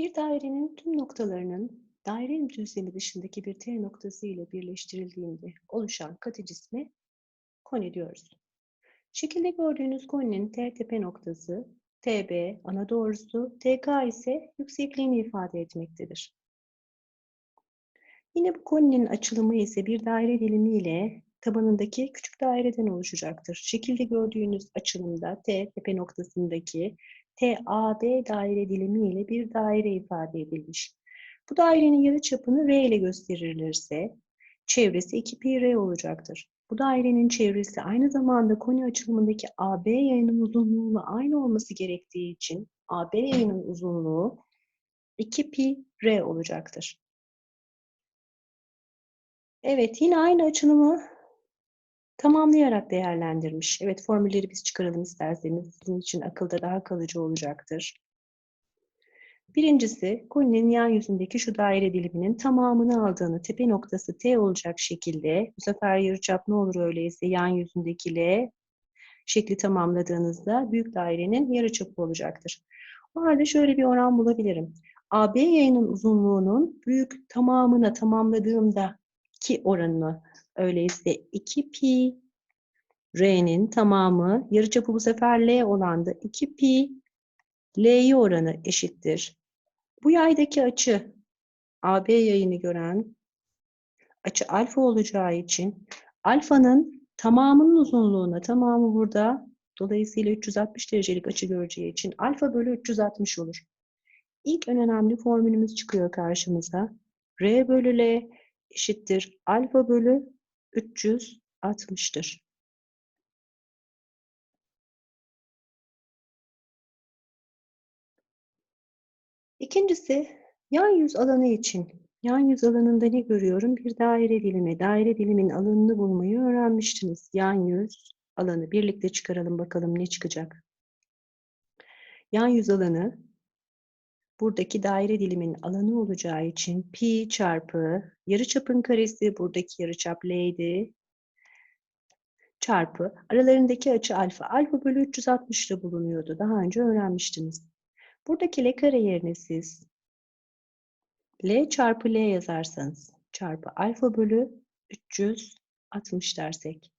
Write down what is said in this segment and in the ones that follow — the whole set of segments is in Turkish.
Bir dairenin tüm noktalarının daire düzlemi dışındaki bir T noktası ile birleştirildiğinde oluşan katı cisme koni diyoruz. Şekilde gördüğünüz koninin T tepe noktası, TB ana doğrusu, TK ise yüksekliğini ifade etmektedir. Yine bu koninin açılımı ise bir daire dilimi ile tabanındaki küçük daireden oluşacaktır. Şekilde gördüğünüz açılımda T tepe noktasındaki TAB daire dilimi ile bir daire ifade edilmiş. Bu dairenin yarıçapını R ile gösterilirse çevresi 2 pi R olacaktır. Bu dairenin çevresi aynı zamanda koni açılımındaki AB yayının uzunluğuyla aynı olması gerektiği için AB yayının uzunluğu 2 pi R olacaktır. Evet, yine aynı açılımı tamamlayarak değerlendirmiş. Evet, formülleri biz çıkaralım isterseniz. Sizin için akılda daha kalıcı olacaktır. Birincisi, koninin yan yüzündeki şu daire diliminin tamamını aldığını, tepe noktası T olacak şekilde, bu sefer yarıçap ne olur öyleyse yan yüzündeki L şekli tamamladığınızda büyük dairenin yarıçapı olacaktır. O halde şöyle bir oran bulabilirim. AB yayının uzunluğunun büyük tamamına tamamladığımda ki oranını öyleyse 2 pi R'nin tamamı yarıçapı bu sefer L olandı. 2 pi L'yi oranı eşittir. Bu yaydaki açı AB yayını gören açı alfa olacağı için alfanın tamamının uzunluğuna tamamı burada dolayısıyla 360 derecelik açı göreceği için alfa bölü 360 olur. İlk en önemli formülümüz çıkıyor karşımıza. R bölü L eşittir alfa bölü 360'tır. İkincisi yan yüz alanı için. Yan yüz alanında ne görüyorum? Bir daire dilimi. Daire dilimin alanını bulmayı öğrenmiştiniz. Yan yüz alanı. Birlikte çıkaralım bakalım ne çıkacak. Yan yüz alanı buradaki daire dilimin alanı olacağı için pi çarpı yarıçapın karesi buradaki yarıçap l'ydi çarpı aralarındaki açı alfa. Alfa bölü 360 ile bulunuyordu. Daha önce öğrenmiştiniz. Buradaki L kare yerine siz L çarpı L yazarsanız çarpı alfa bölü 360 dersek.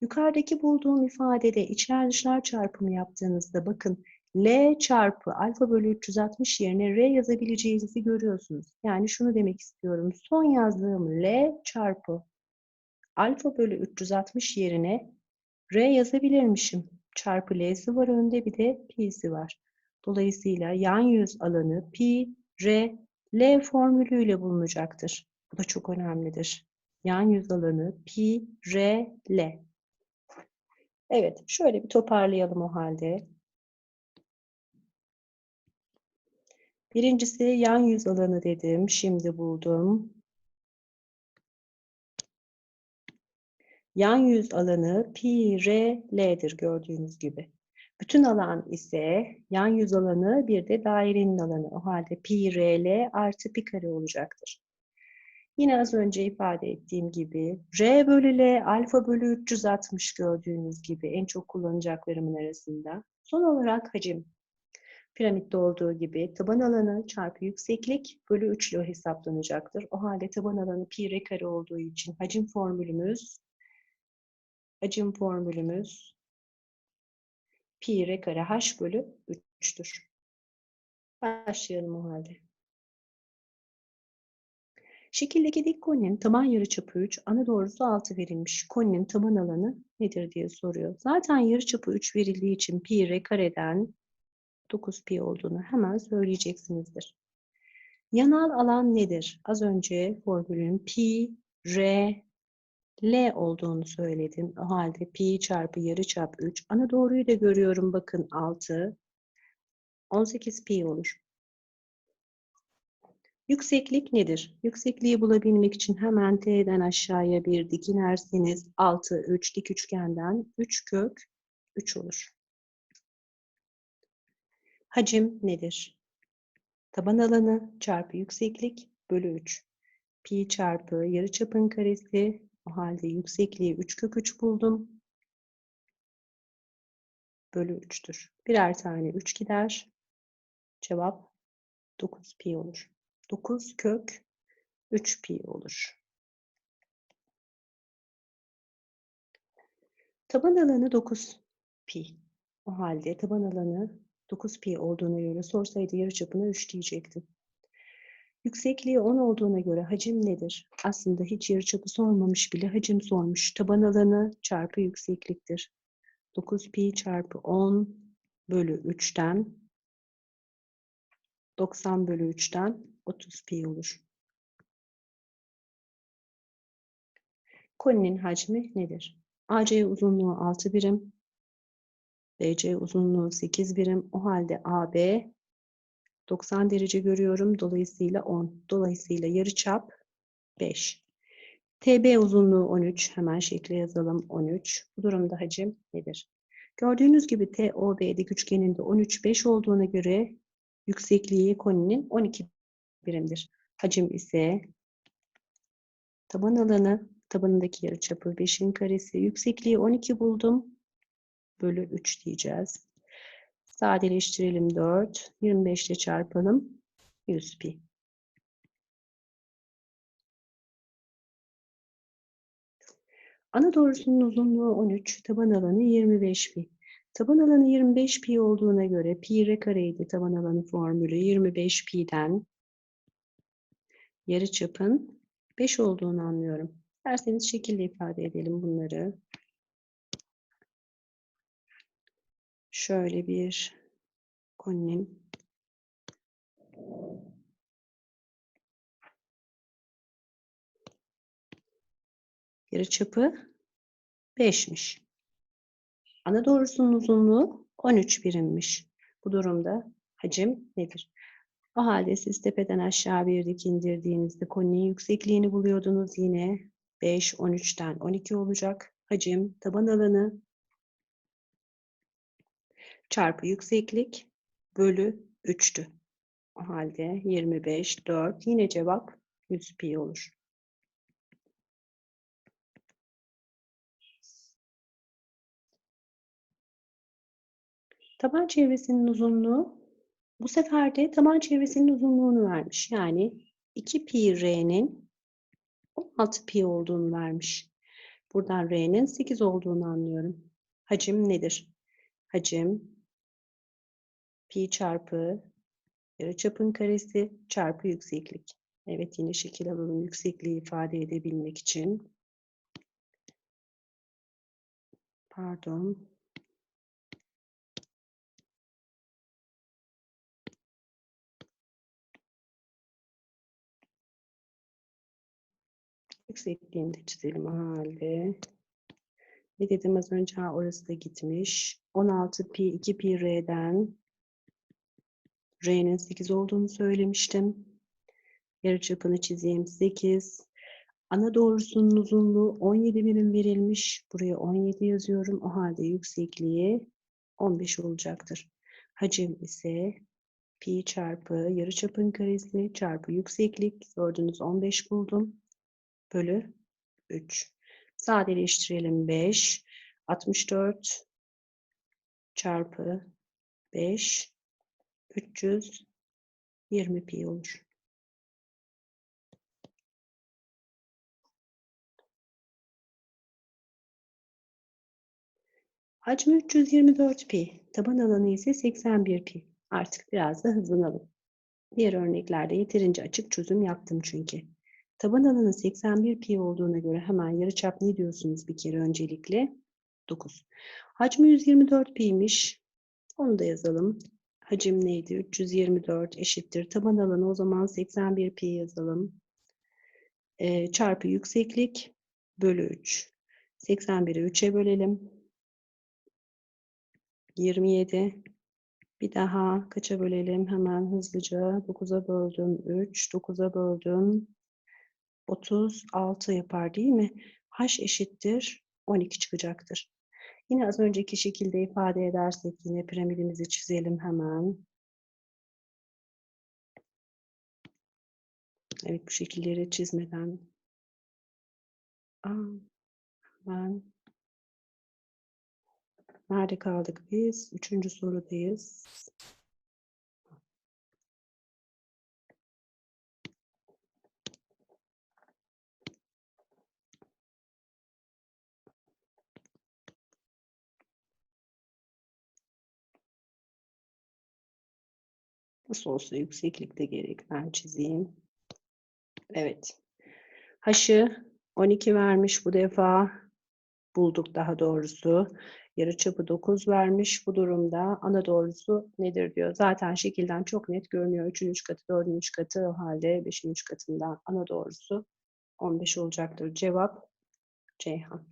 Yukarıdaki bulduğum ifadede içler dışlar çarpımı yaptığınızda bakın L çarpı alfa bölü 360 yerine R yazabileceğinizi görüyorsunuz. Yani şunu demek istiyorum. Son yazdığım L çarpı alfa bölü 360 yerine R yazabilirmişim. Çarpı L'si var önde bir de P'si var. Dolayısıyla yan yüz alanı pi, r, l formülüyle bulunacaktır. Bu da çok önemlidir. Yan yüz alanı pi, r, l. Evet, şöyle bir toparlayalım o halde. Birincisi yan yüz alanı dedim. Şimdi buldum. Yan yüz alanı pi, r, l'dir gördüğünüz gibi. Bütün alan ise yan yüz alanı bir de dairenin alanı. O halde pi rl artı pi kare olacaktır. Yine az önce ifade ettiğim gibi r bölü l alfa bölü 360 gördüğünüz gibi en çok kullanacaklarımın arasında. Son olarak hacim. Piramitte olduğu gibi taban alanı çarpı yükseklik bölü 3 ile hesaplanacaktır. O halde taban alanı pi r kare olduğu için hacim formülümüz hacim formülümüz pi r kare h bölü 3'tür. Başlayalım o halde. Şekildeki dik koninin taban yarıçapı 3, ana doğrusu 6 verilmiş. Koninin taban alanı nedir diye soruyor. Zaten yarıçapı 3 verildiği için pi r kareden 9 pi olduğunu hemen söyleyeceksinizdir. Yanal alan nedir? Az önce formülün pi r L olduğunu söyledim. O halde pi çarpı yarıçap 3. Ana doğruyu da görüyorum bakın 6. 18 pi olur. Yükseklik nedir? Yüksekliği bulabilmek için hemen T'den aşağıya bir dik inerseniz 6, 3 dik üçgenden 3 kök 3 olur. Hacim nedir? Taban alanı çarpı yükseklik bölü 3. Pi çarpı yarıçapın karesi o halde yüksekliği 3 kök 3 buldum. Bölü 3'tür. Birer tane 3 gider. Cevap 9 pi olur. 9 kök 3 pi olur. Taban alanı 9 pi. O halde taban alanı 9 pi olduğuna göre sorsaydı yarıçapına 3 diyecektim. Yüksekliği 10 olduğuna göre hacim nedir? Aslında hiç yarıçapı sormamış bile hacim sormuş. Taban alanı çarpı yüksekliktir. 9 pi çarpı 10 bölü 3'ten 90 bölü 3'ten 30 pi olur. Koninin hacmi nedir? AC uzunluğu 6 birim. BC uzunluğu 8 birim. O halde AB 90 derece görüyorum. Dolayısıyla 10. Dolayısıyla yarıçap 5. TB uzunluğu 13. Hemen şekle yazalım. 13. Bu durumda hacim nedir? Gördüğünüz gibi TOB dik üçgeninde 13, 5 olduğuna göre yüksekliği koninin 12 birimdir. Hacim ise taban alanı, tabanındaki yarıçapı 5'in karesi, yüksekliği 12 buldum. Bölü 3 diyeceğiz. Sadeleştirelim 4. 25 ile çarpalım. 100 pi. Ana doğrusunun uzunluğu 13, taban alanı 25 pi. Taban alanı 25 pi olduğuna göre pi r kareydi taban alanı formülü. 25 pi'den yarıçapın 5 olduğunu anlıyorum. Derseniz şekilde ifade edelim bunları. Şöyle bir koninin yarıçapı 5'miş. Ana doğrusunun uzunluğu 13 birimmiş. Bu durumda hacim nedir? O halde siz tepeden aşağı bir dik indirdiğinizde koninin yüksekliğini buluyordunuz. Yine 5, 13'ten 12 olacak. Hacim, taban alanı çarpı yükseklik bölü 3'tü. O halde 25, 4. Yine cevap 100 pi olur. Taban çevresinin uzunluğu bu sefer de taban çevresinin uzunluğunu vermiş. Yani 2 pi r'nin 16 pi olduğunu vermiş. Buradan r'nin 8 olduğunu anlıyorum. Hacim nedir? Hacim pi çarpı yarıçapın karesi çarpı yükseklik. Evet yine şekil alalım yüksekliği ifade edebilmek için. Pardon. Yüksekliğini de çizelim halde. Ne dedim az önce? Ha, orası da gitmiş. 16 pi 2 pi r'den r'nin 8 olduğunu söylemiştim. Yarıçapını çizeyim 8. Ana doğrusunun uzunluğu 17 birim verilmiş. Buraya 17 yazıyorum. O halde yüksekliği 15 olacaktır. Hacim ise pi çarpı yarıçapın karesi çarpı yükseklik. Gördüğünüz 15 buldum. Bölü 3. Sadeleştirelim 5. 64 çarpı 5 320 pi olur. Hacmi 324 pi, taban alanı ise 81 pi. Artık biraz da hızlanalım. Diğer örneklerde yeterince açık çözüm yaptım çünkü. Taban alanı 81 pi olduğuna göre hemen yarıçap ne diyorsunuz bir kere öncelikle? 9. Hacmi 124 pi'ymiş. Onu da yazalım. Hacim neydi? 324 eşittir. Taban alanı o zaman 81 pi yazalım. Ee, çarpı yükseklik bölü 3. 81'i 3'e bölelim. 27. Bir daha kaça bölelim? Hemen hızlıca. 9'a böldüm 3. 9'a böldüm 36 yapar değil mi? H eşittir 12 çıkacaktır. Yine az önceki şekilde ifade edersek yine piramidimizi çizelim hemen. Evet bu şekilleri çizmeden Aa, hemen Nerede kaldık biz? Üçüncü sorudayız. Nasıl olsa yükseklikte gerek. Ben çizeyim. Evet. H'ı 12 vermiş bu defa. Bulduk daha doğrusu. Yarıçapı 9 vermiş bu durumda. Ana doğrusu nedir diyor. Zaten şekilden çok net görünüyor. 3'ün 3 katı, 4'ün 3 katı. O halde 5'in 3 katından ana doğrusu 15 olacaktır. Cevap Ceyhan.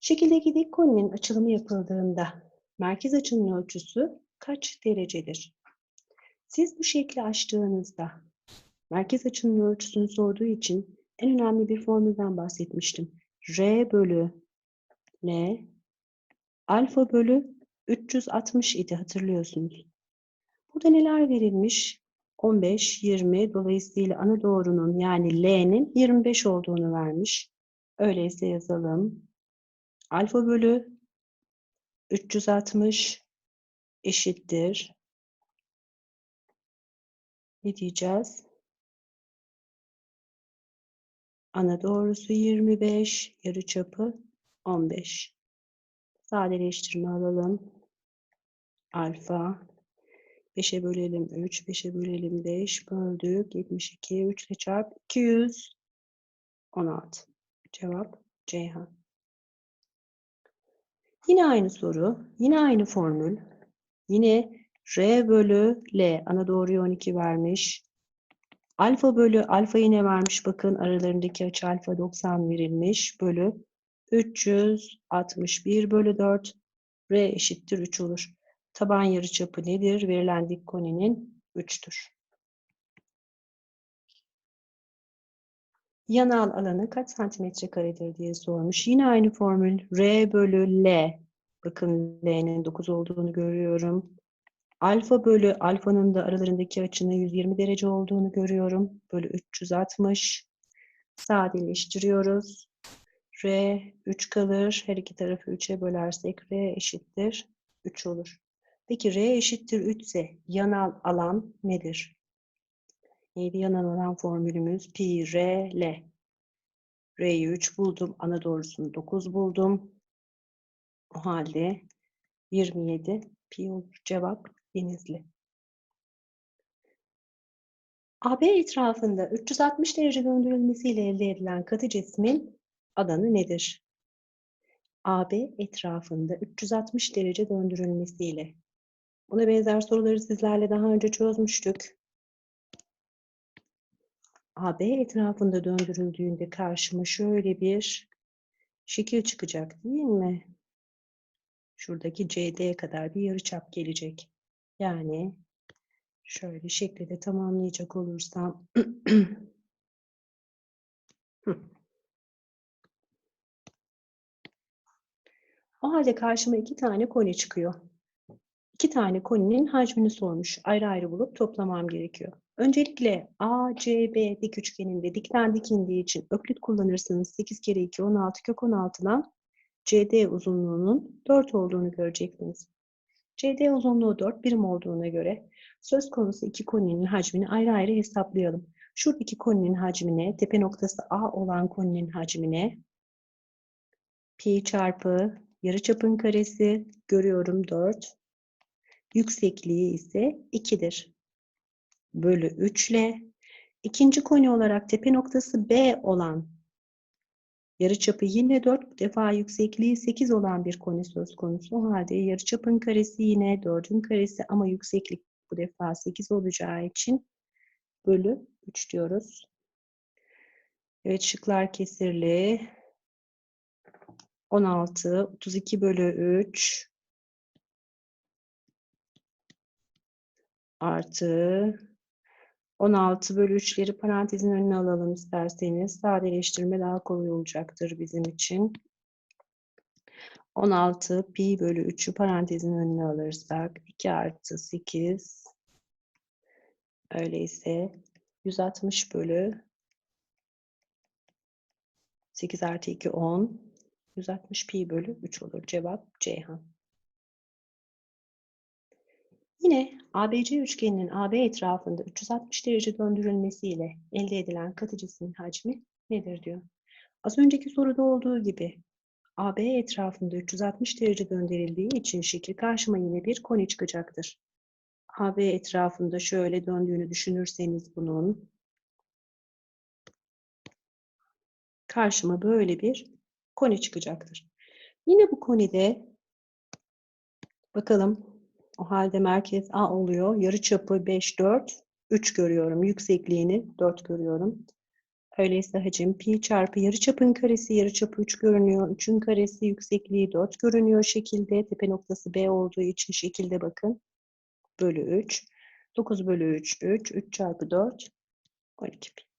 Şekildeki dik koninin açılımı yapıldığında merkez açının ölçüsü kaç derecedir? Siz bu şekli açtığınızda merkez açının ölçüsünü sorduğu için en önemli bir formülden bahsetmiştim. R bölü N alfa bölü 360 idi hatırlıyorsunuz. Burada neler verilmiş? 15, 20 dolayısıyla ana doğrunun yani L'nin 25 olduğunu vermiş. Öyleyse yazalım. Alfa bölü 360 eşittir. Ne diyeceğiz? Ana doğrusu 25, yarıçapı 15. Sadeleştirme alalım. Alfa 5'e bölelim 3, 5'e bölelim 5, böldük 72, 3 ile çarp 200, 16. Cevap Ceyhan. Yine aynı soru, yine aynı formül. Yine R bölü L, ana doğruyu 12 vermiş. Alfa bölü alfa yine vermiş. Bakın aralarındaki açı alfa 90 verilmiş. Bölü 361 bölü 4. R eşittir 3 olur. Taban yarıçapı nedir? Verilen dik koninin 3'tür. Yanal alanı kaç santimetre karedir diye sormuş. Yine aynı formül. R bölü L. Bakın L'nin 9 olduğunu görüyorum. Alfa bölü alfanın da aralarındaki açının 120 derece olduğunu görüyorum. Bölü 360. Sadeleştiriyoruz. R 3 kalır. Her iki tarafı 3'e bölersek R eşittir 3 olur. Peki R eşittir 3 ise yanal alan nedir? Neydi yanal alan formülümüz? Pi R L. R'yi 3 buldum. Ana doğrusunu 9 buldum. O halde 27 pi olur. Cevap Denizli. AB etrafında 360 derece döndürülmesiyle elde edilen katı cismin alanı nedir? AB etrafında 360 derece döndürülmesiyle. Buna benzer soruları sizlerle daha önce çözmüştük. AB etrafında döndürüldüğünde karşıma şöyle bir şekil çıkacak değil mi? Şuradaki CD'ye kadar bir yarıçap gelecek. Yani şöyle şekli de tamamlayacak olursam O halde karşıma iki tane koni çıkıyor. İki tane koninin hacmini sormuş. Ayrı ayrı bulup toplamam gerekiyor. Öncelikle ACB dik üçgeninde dikten dik indiği için öklit kullanırsanız 8 kere 2 16 kök 16'dan CD uzunluğunun 4 olduğunu göreceksiniz. CD uzunluğu 4 birim olduğuna göre söz konusu iki koninin hacmini ayrı ayrı hesaplayalım. Şuradaki koninin hacmine, tepe noktası A olan koninin hacmine pi çarpı yarıçapın karesi görüyorum 4. Yüksekliği ise 2'dir. Bölü 3 ile ikinci koni olarak tepe noktası B olan Yarıçapı yine 4, bu defa yüksekliği 8 olan bir koni söz konusu. O halde yarıçapın karesi yine 4'ün karesi ama yükseklik bu defa 8 olacağı için bölü 3 diyoruz. Evet şıklar kesirli. 16, 32 bölü 3 artı 16 bölü 3'leri parantezin önüne alalım isterseniz. Sadeleştirme daha kolay olacaktır bizim için. 16 pi bölü 3'ü parantezin önüne alırsak 2 artı 8 öyleyse 160 bölü 8 artı 2 10 160 pi bölü 3 olur. Cevap Ceyhan. Yine ABC üçgeninin AB etrafında 360 derece döndürülmesiyle elde edilen katı cismin hacmi nedir diyor. Az önceki soruda olduğu gibi AB etrafında 360 derece döndürüldüğü için şekil karşıma yine bir koni çıkacaktır. AB etrafında şöyle döndüğünü düşünürseniz bunun karşıma böyle bir koni çıkacaktır. Yine bu konide bakalım o halde merkez A oluyor. Yarıçapı 5, 4, 3 görüyorum. Yüksekliğini 4 görüyorum. Öyleyse hacim pi çarpı yarıçapın karesi yarıçapı 3 görünüyor. 3'ün karesi yüksekliği 4 görünüyor şekilde. Tepe noktası B olduğu için şekilde bakın. Bölü 3. 9 bölü 3, 3. 3 çarpı 4, 12 pi.